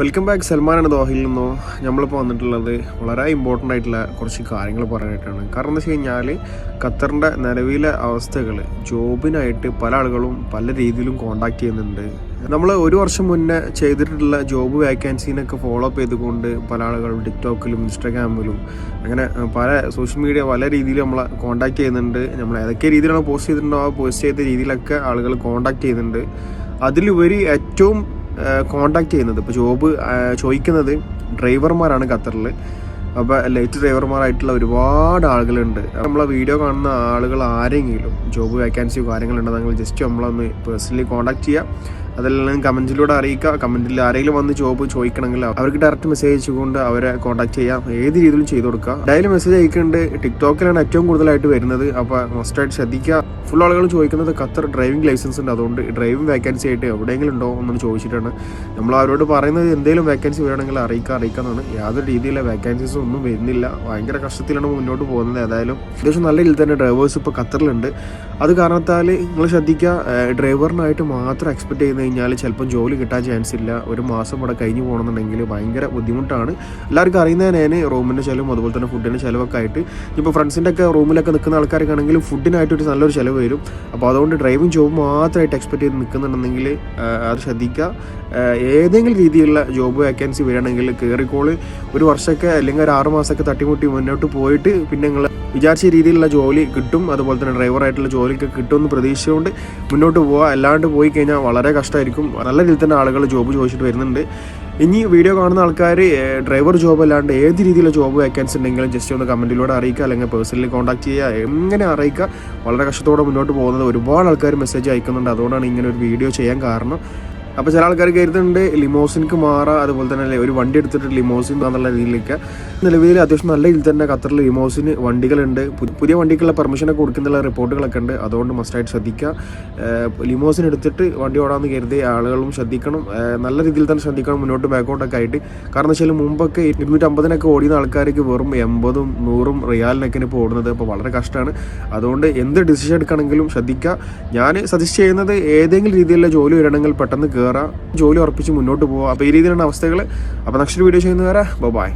Welcome back സൽമാനാണ് ദോഹയിൽ നിന്നോ? നമ്മളിപ്പോൾ വന്നിട്ടുള്ളത് വളരെ ഇമ്പോർട്ടന്റ് ആയിട്ടുള്ള കുറച്ച് കാര്യങ്ങൾ പറയാനായിട്ടാണ്. കാരണം എന്താ വെച്ച് കഴിഞ്ഞാൽ ഖത്തറിന്റെ നിലവിലെ അവസ്ഥകൾ ജോബിനായിട്ട് പല ആളുകളും പല രീതിയിലും കോണ്ടാക്ട് ചെയ്യുന്നുണ്ട്. നമ്മൾ ഒരു വർഷം മുന്നേ ചെയ്തിട്ടുള്ള ജോബ് വേക്കൻസീനൊക്കെ ഫോളോ അപ്പ് ചെയ്തുകൊണ്ട് പല ആളുകളും ടിക്ടോക്കിലും ഇൻസ്റ്റാഗ്രാമിലും അങ്ങനെ പല സോഷ്യൽ മീഡിയ പല രീതിയിൽ നമ്മളെ കോണ്ടാക്ട് ചെയ്യുന്നുണ്ട്. നമ്മൾ ഏതൊക്കെ രീതിയിലാണ് പോസ്റ്റ് ചെയ്തിട്ടുണ്ടോ ആ പോസ്റ്റ് ചെയ്ത രീതിയിലൊക്കെ ആളുകൾ കോണ്ടാക്ട് ചെയ്യുന്നുണ്ട്. അതിലുപരി ഏറ്റവും കോണ്ടാക്ട് ചെയ്യുന്നത്. ഇപ്പോൾ ജോബ് ചോദിക്കുന്നത് ഡ്രൈവർമാരാണ് ഖത്തറിൽ. അപ്പോൾ ലൈറ്റ് ഡ്രൈവർമാരായിട്ടുള്ള ഒരുപാട് ആളുകളുണ്ട്. നമ്മളെ വീഡിയോ കാണുന്ന ആളുകൾ ആരെങ്കിലും ജോബ് വേക്കൻസിയോ കാര്യങ്ങളുണ്ടെങ്കിൽ ജസ്റ്റ് നമ്മളൊന്ന് പേഴ്സണലി കോണ്ടാക്ട് ചെയ്യുക അതെല്ലാം കമന്റിലൂടെ അറിയിക്കുക. കമന്റിൽ ആരെങ്കിലും വന്ന് ജോബ് ചോദിക്കണമെങ്കിൽ അവർക്ക് ഡയറക്റ്റ് മെസ്സേജ് അയച്ചുകൊണ്ട് അവരെ കോൺടാക്ട് ചെയ്യാം. ഏത് രീതിയിലും ചെയ്തു കൊടുക്കുക. ഡയലി മെസ്സേജ് അയക്കുന്നുണ്ട്. ടിക്ടോക്കിലാണ് ഏറ്റവും കൂടുതലായിട്ട് വരുന്നത്. അപ്പോൾ മസ്റ്റായിട്ട് ശ്രദ്ധിക്കുക. ഫുൾ ആളുകൾ ചോദിക്കുന്നത് ഖത്തർ ഡ്രൈവിംഗ് ലൈസൻസ് ഉണ്ട്. അതുകൊണ്ട് ഡ്രൈവിംഗ് വേക്കൻസി ആയിട്ട് എവിടെയെങ്കിലും ഉണ്ടോ എന്നൊന്ന് ചോദിച്ചിട്ടാണ്. നമ്മൾ അവരോട് പറയുന്നത് എന്തെങ്കിലും വേക്കൻസി വേണമെങ്കിൽ അറിയിക്കുക അറിയിക്കാന്നാണ് യാതൊരു രീതിയിലെ വേക്കൻസീസും ഒന്നും വരുന്നില്ല. ഭയങ്കര കഷ്ടത്തിലാണ് മുന്നോട്ട് പോകുന്നത് ഏതായാലും. അത്യാവശ്യം നല്ല രീതിയിൽ തന്നെ ഡ്രൈവേഴ്സ് ഇപ്പോൾ ഖത്തറിലുണ്ട്. അത് കാരണത്താൽ നിങ്ങൾ ശ്രദ്ധിക്കുക. ഡ്രൈവറിനായിട്ട് മാത്രം എക്സ്പെക്ട് ചെയ്ത് കഴിഞ്ഞാൽ ചിലപ്പം ജോലി കിട്ടാൻ ചാൻസ് ഇല്ല. ഒരു മാസം ഇവിടെ കഴിഞ്ഞു പോകണമെന്നുണ്ടെങ്കിൽ ഭയങ്കര ബുദ്ധിമുട്ടാണ്. എല്ലാവർക്കും അറിയുന്നതിന് റൂമിന്റെ ചിലവും അതുപോലെ തന്നെ ഫുഡിന്റെ ചിലവൊക്കെ ആയിട്ട്. ഇപ്പോൾ ഫ്രണ്ട്സിന്റെ ഒക്കെ റൂമിലൊക്കെ നിൽക്കുന്ന ആൾക്കാർക്ക് ആണെങ്കിലും ഫുഡിനായിട്ട് ഒരു നല്ലൊരു ചിലവ് വരും. അപ്പോൾ അതുകൊണ്ട് ഡ്രൈവിംഗ് ജോബ് മാത്രമായിട്ട് എക്സ്പെക്ട് ചെയ്ത് നിൽക്കുന്നുണ്ടെങ്കിൽ അത് ശ്രദ്ധിക്കുക. ഏതെങ്കിലും രീതിയിലുള്ള ജോബ് വേക്കൻസി വരികയാണെങ്കിൽ കയറിക്കോൾ ഒരു വർഷമൊക്കെ അല്ലെങ്കിൽ ഒരു ആറ് മാസമൊക്കെ തട്ടിമുട്ടി മുന്നോട്ട് പോയിട്ട് പിന്നെ നിങ്ങൾ വിചാരിച്ച രീതിയിലുള്ള ജോലി കിട്ടും. അതുപോലെ തന്നെ ഡ്രൈവറായിട്ടുള്ള ജോലിയൊക്കെ കിട്ടുമെന്ന് പ്രതീക്ഷിച്ചുകൊണ്ട് മുന്നോട്ട് പോവുക. അല്ലാണ്ട് പോയി കഴിഞ്ഞാൽ വളരെ കഷ്ടമായിരിക്കും നല്ല രീതിയിൽ തന്നെ ആളുകൾ ജോബ് ചോദിച്ചിട്ട് വരുന്നുണ്ട്. ഇനി വീഡിയോ കാണുന്ന ആൾക്കാർ ഡ്രൈവർ ജോബ് അല്ലാണ്ട് ഏത് രീതിയിലുള്ള ജോബ് വേക്കൻസി ഉണ്ടെങ്കിലും ജസ്റ്റ് ഒന്ന് കമന്റിലൂടെ അറിയിക്കുക. അല്ലെങ്കിൽ പേഴ്സണലി കോൺടാക്ട് ചെയ്യുക. എങ്ങനെ അറിയിക്കുക? വളരെ കഷ്ടത്തോടെ മുന്നോട്ട് പോകുന്നത് ഒരുപാട് ആൾക്കാർ മെസ്സേജ് അയക്കുന്നുണ്ട്. അതുകൊണ്ടാണ് ഇങ്ങനെ ഒരു വീഡിയോ ചെയ്യാൻ കാരണം. അപ്പോൾ ചില ആൾക്കാർ കരുതുന്നുണ്ട് ലിമോസിൻക്ക് മാറാം അതുപോലെ തന്നെ ഒരു വണ്ടി എടുത്തിട്ട് ലിമോസിൻ എന്നുള്ള രീതിയിലേക്ക്. നിലവിൽ അത്യാവശ്യം നല്ല രീതിയിൽ തന്നെ ഖത്തറിൽ ലിമോസിന് വണ്ടികളുണ്ട്. പുതിയ വണ്ടിക്കുള്ള പെർമിഷനൊക്കെ കൊടുക്കുന്നുള്ള റിപ്പോർട്ടുകളൊക്കെ ഉണ്ട്. അതുകൊണ്ട് മസ്റ്റായിട്ട് ശ്രദ്ധിക്കുക. ലിമോസിൻ എടുത്തിട്ട് വണ്ടി ഓടാമെന്ന് കരുതി ആളുകളും ശ്രദ്ധിക്കണം. നല്ല രീതിയിൽ തന്നെ ശ്രദ്ധിക്കണം മുന്നോട്ട് ബാക്കോട്ടൊക്കെ ആയിട്ട്. കാരണം വെച്ചാൽ മുമ്പൊക്കെ ഇരുന്നൂറ്റമ്പതിനൊക്കെ ഓടിയുന്ന ആൾക്കാർക്ക് വെറും എൺപതും നൂറും റിയാലിനൊക്കെ ഇപ്പോൾ ഓടുന്നത്. അപ്പോൾ വളരെ കഷ്ടമാണ്. അതുകൊണ്ട് എന്ത് ഡിസിഷൻ എടുക്കണമെങ്കിലും ശ്രദ്ധിക്കുക. ഞാൻ സജസ്റ്റ് ചെയ്യുന്നത് ഏതെങ്കിലും രീതിയിലുള്ള ജോലി വരണമെങ്കിൽ പെട്ടെന്ന് കയറാം ജോലി ഉറപ്പിച്ച് മുന്നോട്ട് പോവുക. അപ്പോൾ ഈ രീതിയിലുള്ള അവസ്ഥകൾ അപ്പോൾ നെക്സ്റ്റ് വീഡിയോ ചെയ്യുന്നവരെ ബൈ